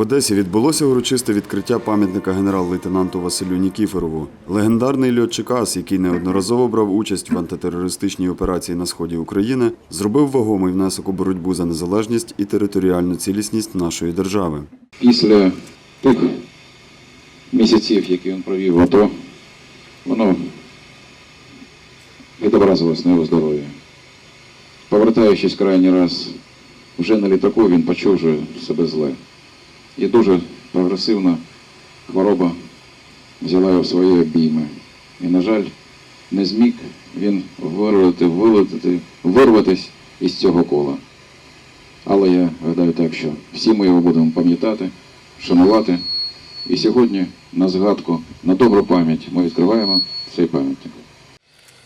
В Одесі відбулося урочисте відкриття пам'ятника генерал-лейтенанту Василю Нікіфорову. Легендарний льотчик АС, який неодноразово брав участь в антитерористичній операції на сході України, зробив вагомий внесок у боротьбу за незалежність і територіальну цілісність нашої держави. Після тих місяців, які він провів в АТО, воно відобразилось на його здоров'ї. Повертаючись крайній раз вже на літаку, він почув вже себе зле. І дуже прогресивна хвороба взяла його в свої обійми. І, на жаль, не зміг він вирвати, вилетити, вирватись із цього кола. Але я гадаю так, що всі ми його будемо пам'ятати, шанувати. І сьогодні на згадку, на добру пам'ять ми відкриваємо цей пам'ятник.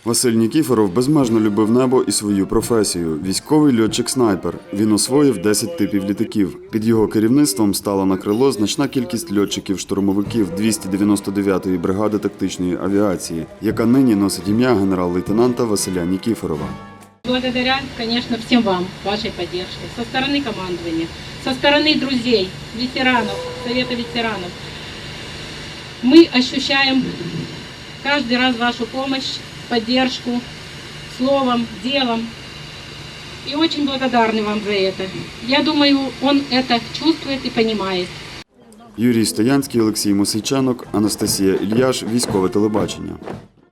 Василь Нікіфоров безмежно любив небо і свою професію. Військовий льотчик-снайпер. Він освоїв 10 типів літаків. Під його керівництвом стала на крило значна кількість льотчиків-штурмовиків 299-ї бригади тактичної авіації, яка нині носить ім'я генерал-лейтенанта Василя Нікіфорова. Благодаря, конечно, всем вам, вашей поддержке, со стороны командования, со стороны друзей, ветеранов, Совета ветеранов. Мы ощущаем каждый раз вашу помощь, поддержку словом, делом. И очень благодарны вам за это. Я думаю, он это чувствует и понимает. Юрій Стоянський, Олексій Мосейчанок, Анастасія Ільяш, військове телебачення.